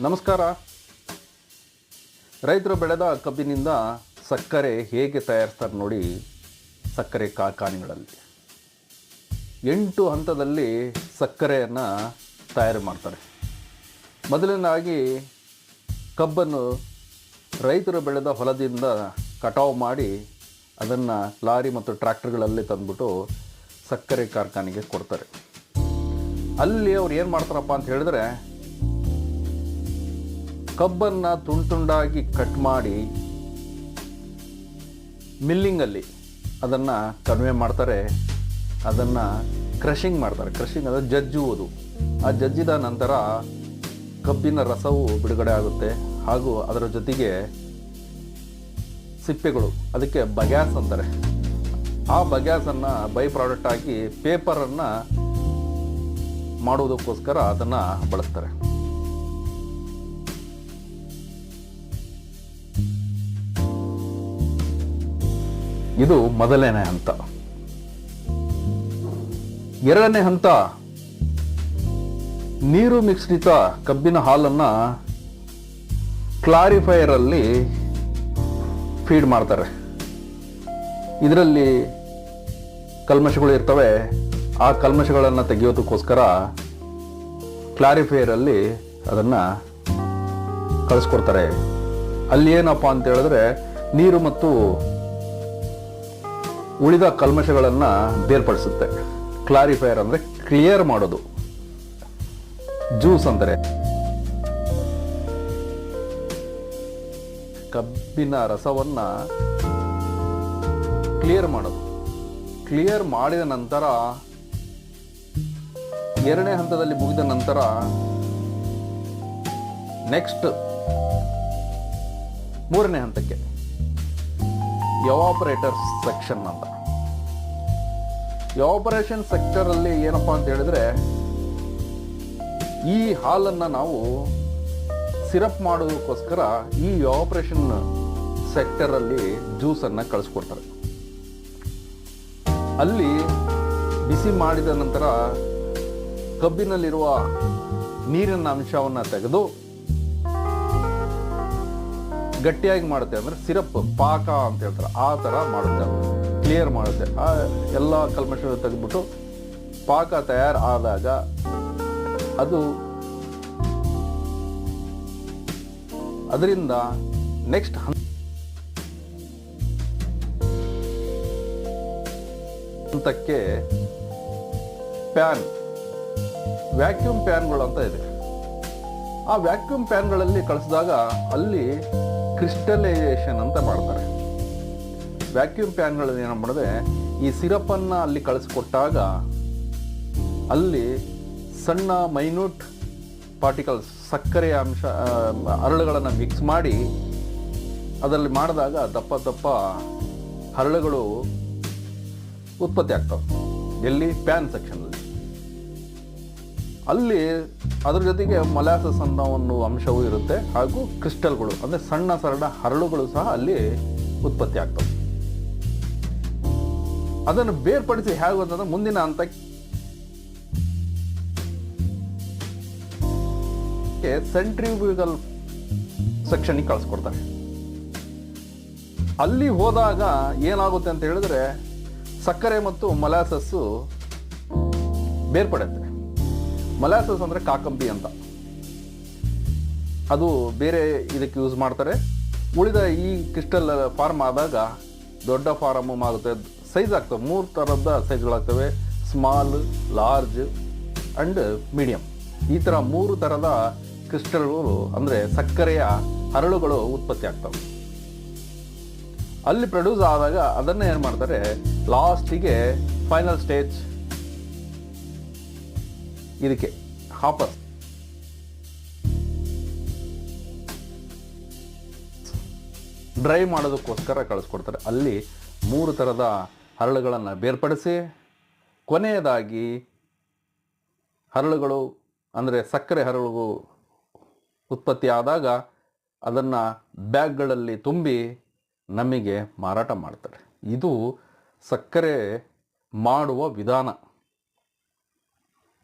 ನಮಸ್ಕಾರ. ರೈತರು ಬೆಳೆದ ಕಬ್ಬಿನಿಂದ ಸಕ್ಕರೆ ಹೇಗೆ ತಯಾರಿಸ್ತಾರೆ ನೋಡಿ ಸಕ್ಕರೆ ಕಾರ್ಖಾನೆಗಳಲ್ಲಿ. ಎಂಟು ಹಂತದಲ್ಲಿ ಸಕ್ಕರೆಯನ್ನು ತಯಾರು ಮಾಡ್ತಾರೆ. ಮೊದಲನೇದಾಗಿ ಕಬ್ಬನ್ನು ರೈತರು ಬೆಳೆದ ಹೊಲದಿಂದ ಕಟಾವು ಮಾಡಿ ಅದನ್ನು ಲಾರಿ ಮತ್ತು ಟ್ರ್ಯಾಕ್ಟರ್ಗಳಲ್ಲಿ ತಂದುಬಿಟ್ಟು ಸಕ್ಕರೆ ಕಾರ್ಖಾನೆಗೆ ಕೊಡ್ತಾರೆ. ಅಲ್ಲಿ ಅವ್ರು ಏನು ಮಾಡ್ತಾರಪ್ಪ ಅಂತ ಹೇಳಿದ್ರೆ ಕಬ್ಬನ್ನು ತುಂಡು ತುಂಡಾಗಿ ಕಟ್ ಮಾಡಿ ಮಿಲ್ಲಿಂಗಲ್ಲಿ ಅದನ್ನು ಕನ್ವೆ ಮಾಡ್ತಾರೆ. ಅದನ್ನು ಕ್ರಷಿಂಗ್ ಮಾಡ್ತಾರೆ. ಕ್ರಷಿಂಗ್ ಅಂದರೆ ಜಜ್ಜುವುದು. ಆ ಜಜ್ಜಿದ ನಂತರ ಕಬ್ಬಿನ ರಸವು ಬಿಡುಗಡೆ ಆಗುತ್ತೆ. ಹಾಗೂ ಅದರ ಜೊತೆಗೆ ಸಿಪ್ಪೆಗಳು, ಅದಕ್ಕೆ ಬಗ್ಯಾಸ್ ಅಂತಾರೆ. ಆ ಬಗ್ಯಾಸನ್ನು ಬೈ ಪ್ರಾಡಕ್ಟ್ ಆಗಿ ಪೇಪರನ್ನು ಮಾಡುವುದಕ್ಕೋಸ್ಕರ ಅದನ್ನು ಬಳಸ್ತಾರೆ. ಇದು ಮೊದಲನೇ ಹಂತ. ಎರಡನೇ ಹಂತ, ನೀರು ಮಿಶ್ರಿತ ಕಬ್ಬಿನ ಹಾಲನ್ನು ಕ್ಲಾರಿಫೈಯರ್ ಅಲ್ಲಿ ಫೀಡ್ ಮಾಡ್ತಾರೆ. ಇದರಲ್ಲಿ ಕಲ್ಮಶಗಳು ಇರ್ತವೆ. ಆ ಕಲ್ಮಶಗಳನ್ನು ತೆಗೆಯೋದಕ್ಕೋಸ್ಕರ ಕ್ಲಾರಿಫೈಯರ್ ಅಲ್ಲಿ ಅದನ್ನು ಕಳಿಸ್ಕೊಡ್ತಾರೆ. ಅಲ್ಲಿ ಏನಪ್ಪ ಅಂತ ಹೇಳಿದ್ರೆ, ನೀರು ಮತ್ತು ಉಳಿದ ಕಲ್ಮಶಗಳನ್ನು ಬೇರ್ಪಡಿಸುತ್ತೆ. ಕ್ಲಾರಿಫೈಯರ್ ಅಂದರೆ ಕ್ಲಿಯರ್ ಮಾಡೋದು. ಜ್ಯೂಸ್ ಅಂದರೆ. ಕಬ್ಬಿನ ರಸವನ್ನು ಕ್ಲಿಯರ್ ಮಾಡೋದು. ಕ್ಲಿಯರ್ ಮಾಡಿದ ನಂತರ ಎರಡನೇ ಹಂತದಲ್ಲಿ ಮುಗಿದ ನಂತರ ನೆಕ್ಸ್ಟ್ ಮೂರನೇ ಹಂತಕ್ಕೆ ಎವಾಪರೇಟರ್ ಸೆಕ್ಷನ್ ಅಂತ. ಎವಾಪರೇಷನ್ ಸೆಕ್ಟರ್ ಅಲ್ಲಿ ಏನಪ್ಪಾ ಅಂತ ಹೇಳಿದ್ರೆ, ಈ ಹಾಲನ್ನು ನಾವು ಸಿರಪ್ ಮಾಡೋದಕ್ಕೋಸ್ಕರ ಈ ಆಪರೇಷನ್ ಸೆಕ್ಟರ್ ಅಲ್ಲಿ ಜ್ಯೂಸ್ ಅನ್ನ ಕಳಿಸ್ಕೊಡ್ತಾರೆ. ಅಲ್ಲಿ ಬಿಸಿ ಮಾಡಿದ ನಂತರ ಕಬ್ಬಿನಲ್ಲಿರುವ ನೀರಿನ ಅಂಶವನ್ನು ತೆಗೆದು ಗಟ್ಟಿಯಾಗಿ ಮಾಡುತ್ತೆ ಅಂದ್ರೆ ಸಿರಪ್ ಪಾಕ ಅಂತ ಹೇಳ್ತಾರೆ. ಆ ಥರ ಮಾಡುತ್ತೆ ಕ್ಲಿಯರ್ ಮಾಡುತ್ತೆ. ಆ ಎಲ್ಲ ಕಲ್ಮಶ ತೆಗೆದ್ಬಿಟ್ಟು ಪಾಕ ತಯಾರು ಆದಾಗ ಅದು ಅದರಿಂದ ನೆಕ್ಸ್ಟ್ ಹಂತಕ್ಕೆ ಪ್ಯಾನ್ ವ್ಯಾಕ್ಯೂಮ್ ಪ್ಯಾನ್ಗಳು ಅಂತ ಇದೆ. ಆ ವ್ಯಾಕ್ಯೂಮ್ ಪ್ಯಾನ್ಗಳಲ್ಲಿ ಕಳಿಸಿದಾಗ ಅಲ್ಲಿ ಕ್ರಿಸ್ಟಲೈಸೇಷನ್ ಅಂತ ಮಾಡ್ತಾರೆ. ವ್ಯಾಕ್ಯೂಮ್ ಪ್ಯಾನ್ಗಳಲ್ಲಿ ಏನು ಮಾಡಿದೆ, ಈ ಸಿರಪನ್ನು ಅಲ್ಲಿ ಕಳಿಸ್ಕೊಟ್ಟಾಗ ಅಲ್ಲಿ ಸಣ್ಣ ಮೈನ್ಯೂಟ್ ಪಾರ್ಟಿಕಲ್ಸ್ ಸಕ್ಕರೆಯ ಅಂಶ ಹರಳುಗಳನ್ನು ಮಿಕ್ಸ್ ಮಾಡಿ ಅದರಲ್ಲಿ ಮಾಡಿದಾಗ ದಪ್ಪ ದಪ್ಪ ಹರಳುಗಳು ಉತ್ಪತ್ತಿ ಆಗ್ತವೆ. ಎಲ್ಲಿ? ಪ್ಯಾನ್ ಸೆಕ್ಷನಲ್ಲಿ ಅಲ್ಲಿ. ಅದ್ರ ಜೊತೆಗೆ ಮೊಲಾಸಸ್ ಅನ್ನೋ ಒಂದು ಅಂಶವೂ ಇರುತ್ತೆ ಹಾಗೂ ಕ್ರಿಸ್ಟಲ್ಗಳು ಅಂದರೆ ಸಣ್ಣ ಸರಳ ಹರಳುಗಳು ಸಹ ಅಲ್ಲಿ ಉತ್ಪತ್ತಿ ಆಗ್ತವೆ. ಅದನ್ನು ಬೇರ್ಪಡಿಸಿ ಹೇಗೆ ಅಂತಂದ್ರೆ ಮುಂದಿನ ಹಂತ ಸೆಂಟ್ರಿಬ್ಯೂಗಲ್ ಸೆಕ್ಷನ್ಗೆ ಕಳಿಸ್ಕೊಡ್ತಾರೆ. ಅಲ್ಲಿ ಹೋದಾಗ ಏನಾಗುತ್ತೆ ಅಂತ ಹೇಳಿದ್ರೆ ಸಕ್ಕರೆ ಮತ್ತು ಮೊಲಾಸಸ್ಸು ಬೇರ್ಪಡುತ್ತೆ. ಮಲಾಸಸ್ ಅಂದರೆ ಕಾಕಂಬಿ ಅಂತ. ಅದು ಬೇರೆ ಇದಕ್ಕೆ ಯೂಸ್ ಮಾಡ್ತಾರೆ. ಉಳಿದ ಈ ಕ್ರಿಸ್ಟಲ್ ಫಾರ್ಮ್ ಆದಾಗ ದೊಡ್ಡ ಫಾರಮ್ ಆಗುತ್ತೆ. ಸೈಜ್ ಆಗ್ತವೆ ಮೂರು ಥರದ ಸೈಜ್ಗಳಾಗ್ತವೆ ಸ್ಮಾಲ್ ಲಾರ್ಜ್ ಆ್ಯಂಡ್ ಮೀಡಿಯಮ್ ಈ ಥರ ಮೂರು ಥರದ ಕ್ರಿಸ್ಟಲ್ಗಳು ಅಂದರೆ ಸಕ್ಕರೆಯ ಹರಳುಗಳು ಉತ್ಪತ್ತಿ ಆಗ್ತವೆ. ಅಲ್ಲಿ ಪ್ರೊಡ್ಯೂಸ್ ಆದಾಗ ಅದನ್ನು ಏನು ಮಾಡ್ತಾರೆ? ಲಾಸ್ಟಿಗೆ ಫೈನಲ್ ಸ್ಟೇಜ್ ಇದಕ್ಕೆ ಹಾಪರ್ ಡ್ರೈ ಮಾಡೋದಕ್ಕೋಸ್ಕರ ಕಳಿಸ್ಕೊಡ್ತಾರೆ. ಅಲ್ಲಿ ಮೂರು ಥರದ ಹರಳುಗಳನ್ನು ಬೇರ್ಪಡಿಸಿ, ಕೊನೆಯದಾಗಿ ಹರಳುಗಳು ಅಂದರೆ ಸಕ್ಕರೆ ಹರಳುಗಳು ಉತ್ಪತ್ತಿ ಆದಾಗ ಅದನ್ನು ಬ್ಯಾಗ್ಗಳಲ್ಲಿ ತುಂಬಿ ನಮಗೆ ಮಾರಾಟ ಮಾಡ್ತಾರೆ. ಇದು ಸಕ್ಕರೆ ಮಾಡುವ ವಿಧಾನ.